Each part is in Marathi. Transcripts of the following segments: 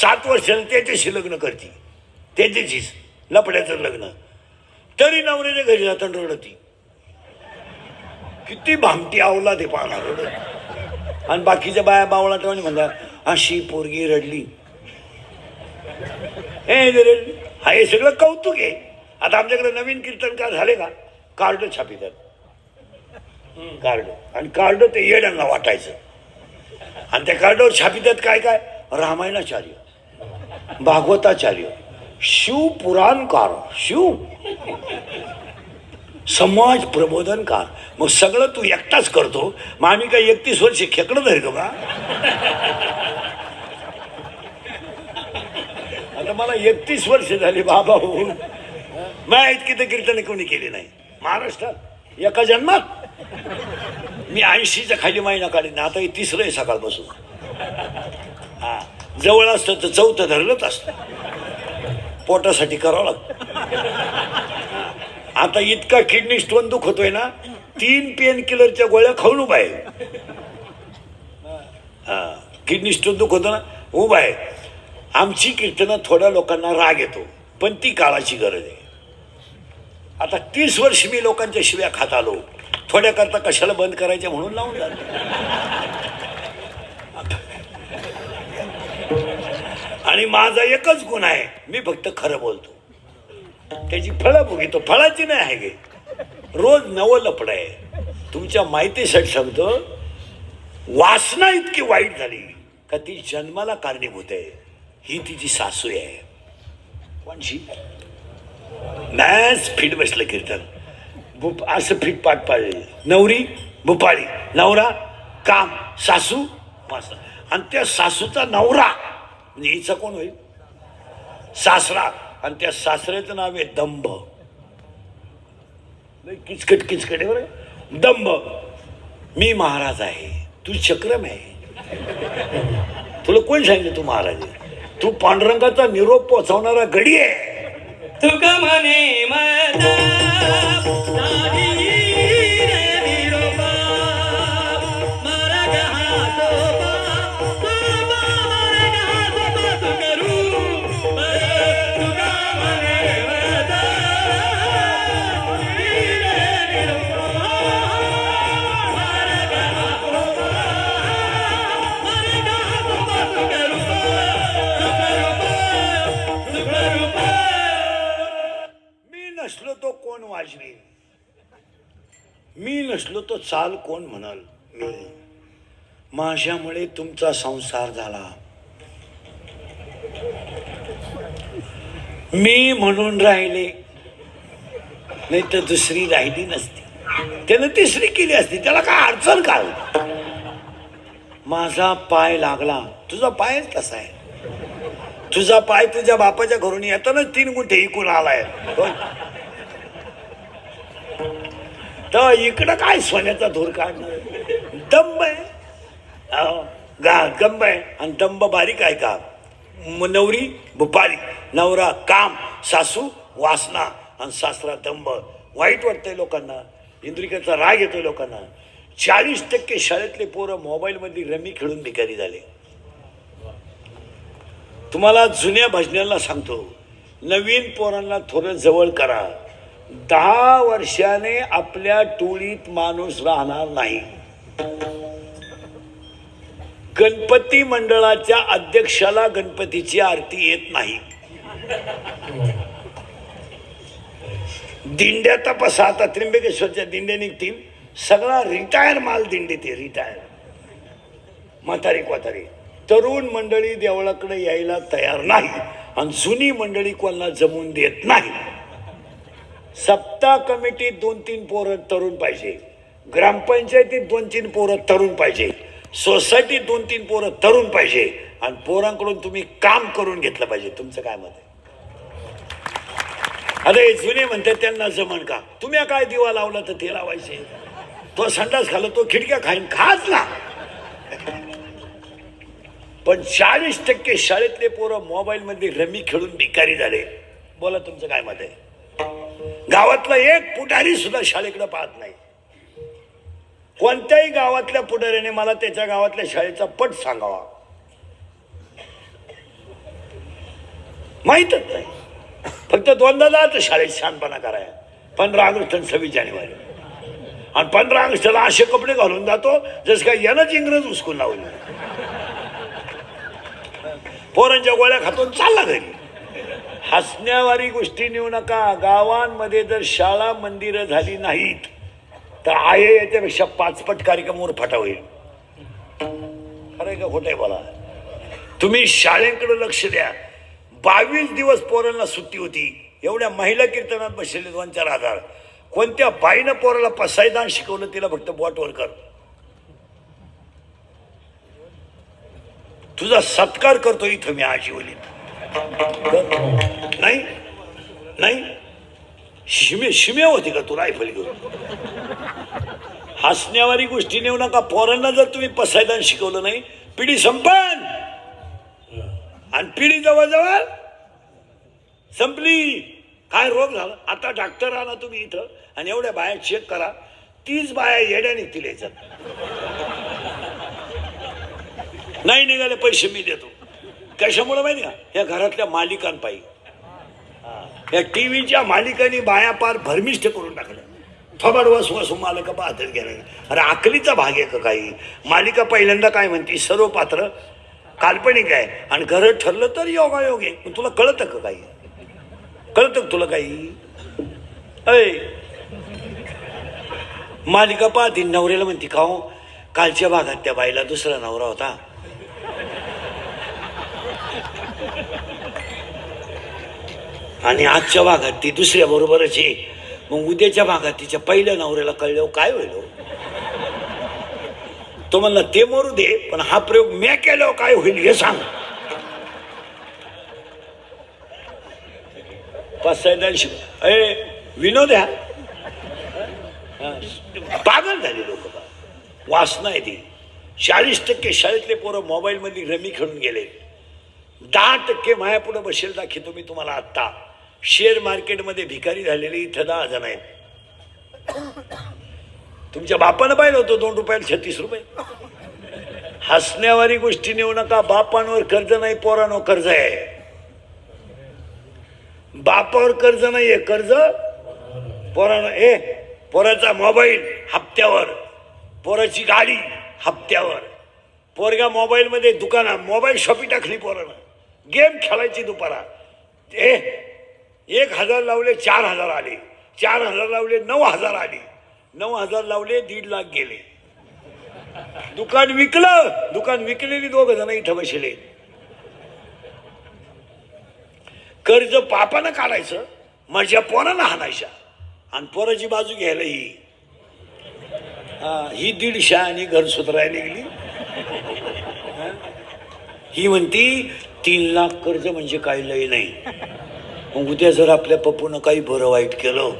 सात वर्षाला त्याच्याशी लग्न करते. त्याच्याशीच लपड्याचं लग्न. तरी नवऱ्याच्या घरी जाताना रडती. किती भामटी आवला ते पाहणार रडत. आणि बाकीच्या बाया बावळा ठेवणी म्हणतात अशी पोरगी रडली. हे रडली. हा हे सगळं कौतुक आहे. आता आमच्याकडे नवीन कीर्तनकार झाले का? कार्ड छापितात. कार्ड. आणि कार्ड ते येड्यांना वाटायचं. आणि त्या कार्डवर छापितात काय काय? रामायणाचार्य. भागवताचार्य शिव पुराणकार शिव. समाज प्रबोधनकार. मग सगळं तू एकटाच करतो? मग आम्ही काय एकतीस वर्ष खेकडं धरतो का? आता मला एकतीस वर्ष झाली बाबा होऊन मला इतकी तर कीर्तन कोणी केली नाही. महाराष्ट्रात एका जन्मात. मी ऐंशीच्या खाली महिना काढीन आता हे तिसरं आहे सकाळपासून. हा. जवळ असतं तर चौथं धरलंच असतं. पोटासाठी करावं लागतं. आता इतका किडनी स्टोन दुखतोय ना तीन पेन किलरच्या गोळ्या खाऊन उभा आहे. हा किडनी स्टोन दुखतो ना उभा आहे. आमची कीर्तनं थोड्या लोकांना राग येतो पण ती काळाची गरज आहे. आता तीस वर्ष मी लोकांच्या शिव्या खात आलो. थोड्याकरता कशाला बंद करायच्या म्हणून लावून जातो. आणि माझा एकच गुण आहे मी फक्त खरं बोलतो. त्याची फळं भोगितो फळाची नाही आहे गे. रोज नवं लपड आहे. तुमच्या माहितीसाठी सांगतो वासना इतकी वाईट झाली का ती जन्माला कारणीभूत आहे. ही तिची सासू आहे. कोणशी मॅच फिट बसलं कीर्तन. भूप असं फिट पाठ पाडले नवरी भुपाळी. नवरा काम सासू मासा. आणि त्या सासूचा नवरा म्हणजे हिचा कोण होईल? सासरा. आणि त्या सासऱ्याचं नाव आहे दंभ. लय किचकट किचकट आहे बरं. दंभ. मी महाराज आहे. तू चक्रम आहे. तुला कोण सांगितलं तू महाराज तू पांडुरंगाचा निरोप पोचवणारा गडी आहे. तुका म्हणे वाजवी मी नसलो तर चाल कोण म्हणाल? मी. माझ्यामुळे तुमचा संसार झाला. मी म्हणून राहिले. नाही तर दुसरी राहिली नसती. त्यानं तिसरी केली असती. त्याला काय अडचण काय? माझा पाय लागला. तुझा पायच कसा आहे. तुझा पाय तुझ्या बापाच्या घरून येताना तीन गुंठे इकून आलाय. तर इकडं काय सोन्याचा धूर काढणार दंब आहे. गा गंब आहे. आणि दंब बारीक आहे का? नवरी बारीक नवरा काम सासू वासना आणि सासरा दंब. वाईट वाटतंय लोकांना. इंद्रिकाचा राग येतोय लोकांना. चाळीस टक्के शाळेतले पोरं मोबाईलमध्ये रमी खेळून भिकारी झाले. तुम्हाला जुन्या भजन्यांना सांगतो. नवीन पोरांना थोडं जवळ करा. दहा वर्षाने आपल्या टोळीत माणूस राहणार नाही. गणपती मंडळाच्या अध्यक्षाला गणपतीची आरती येत नाही. दिंड्या तपासा आता त्र्यंबकेश्वरच्या दिंड्या निघतील. सगळा रिटायर माल दिंडी ते रिटायर म्हातारी कोतारी. तरुण मंडळी देवळाकडे यायला तयार नाही. आणि जुनी मंडळी कोणाला जमून देत नाही. सप्ता कमिटीत दोन तीन पोरं तरुण पाहिजे. ग्रामपंचायतीत दोन तीन पोरं तरुण पाहिजे. सोसायटीत दोन तीन पोरं तरुण पाहिजे. आणि पोरांकडून तुम्ही काम करून घेतलं पाहिजे. तुमचं काय मत आहे? अरे जुने म्हणते त्यांना जमण का? तुम्ही काय दिवा लावला तर ते लावायचे? तो संडास खाला तो खिडक्या खाईन खाच ना पण चाळीस टक्के शाळेतले पोरं मोबाईलमध्ये रमी खेळून भिकारी झाले. बोला तुमचं काय मत आहे? गावातला एक पुढारी सुद्धा शाळेकडे पाहत नाही. कोणत्याही गावातल्या पुढाऱ्याने मला त्याच्या गावातल्या शाळेचा पट सांगावा. माहीतच नाही. फक्त दोनदा जात शाळेत शहाणपणा करायला पंधरा ऑगस्ट आणि सव्वीस जानेवारी. आणि पंधरा ऑगस्टला असे कपडे घालून जातो जसं काय यानंच इंग्रज उसकून लावले. पोरांच्या गोळ्या खातून चालला घरी. हसण्यावारी गोष्टी नेऊ नका. गावांमध्ये जर शाळा मंदिरं झाली नाहीत तर आहे याच्यापेक्षा पाचपट कार्यक्रमावर फाटा होईल. खरं का खोटं आहे बोला? तुम्ही शाळेकडे लक्ष द्या. बावीस दिवस पोरांना सुट्टी होती. एवढ्या महिला कीर्तनात बसलेले दोन चार हजार कोणत्या बाईनं पोराला पसायदान शिकवलं तिला फक्त बॉटवर कर. तुझा सत्कार करतो इथं मी आजीवलीत. नाही? नाही? शिमे शिमे होती का तू रायफल घेऊन? हसण्यावारी गोष्टी नेऊ नका. पोरांना जर तुम्ही पसायदान शिकवलं नाही पिढी संपन. आणि पिढी जवळजवळ संपली. काय रोग झाला? आता डॉक्टर आणा तुम्ही इथं आणि एवढ्या बाया चेक करा. तीच बाया येड्या निघतील याच्यात. नाही निघाले पैसे मी देतो. कशामुळे माहिती का? या घरातल्या मालिकांपायी. या टी व्हीच्या मालिकांनी बाया पार भरमिष्ठ करून टाकलं थोबड वसू वसू मालक पाहतात गेलं. अरे आकलीचा भाग आहे का काही? मालिका पहिल्यांदा काय म्हणते? सर्व पात्र काल्पनिक आहे. आणि घरं ठरलं तर योगायोग आहे. पण तुला कळतं का काही? कळतं का तुला काही? अय मालिका पाहती नवऱ्याला म्हणते का हो कालच्या भागात त्या बाईला दुसरा नवरा होता. आणि आजच्या भागात ती दुसऱ्या बरोबरच आहे. मग उद्याच्या भागात तिच्या पहिल्या नवऱ्याला कळल्यावर काय होईल हो? तो म्हणला ते मरू दे पण हा प्रयोग म्या केल्यावर काय होईल हे सांग. पाच अय विनोद ह्या पागल झाली लोक वासना आहे ती. चाळीस टक्के शाळेतले पोरं मोबाईलमध्ये रमी खेळून गेले. दहा टक्के मायापुढं बसेल दाखवतो मी तुम्हाला आत्ता. शेअर मार्केटमध्ये भिकारी झालेले इथं दहा जण आहेत. तुमच्या बापानं पाहिलं होतं दोन रुपयाला छत्तीस रुपये? हसण्यावारी गोष्टी नेऊ नका बापांवर कर्ज नाही पोरांवर कर्ज आहे. बापावर कर्ज नाहीये कर्ज पोरानं ए पोराचा मोबाईल हप्त्यावर पोराची गाडी हप्त्यावर. पोरगा मोबाईलमध्ये दुकानात मोबाईल शॉपी टाकली पोरानं. गेम खेळायची दुपारा. ए एक हजार लावले चार हजार आले. चार हजार लावले नऊ हजार आले. नऊ हजार लावले दीड लाख गेले. दुकान विकलं. दुकान विकलेली दोघ जण इथं बसले. कर्ज पापानं काढायचं माझ्या पोरानं हाणायच्या आणि पोराची बाजू घ्यायला ही. हा, ही दीडशे आणि घर सुधरायला निघली. ही म्हणती तीन लाख कर्ज म्हणजे काही लय नाही. मग उद्या जर आपल्या पप्पूनं काही बरं वाईट केलं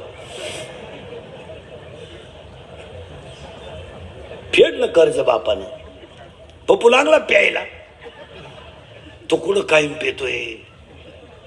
फेडलं कर्ज बापानं. पप्पू लागला प्यायला. तो कुठं कायम पेतोय?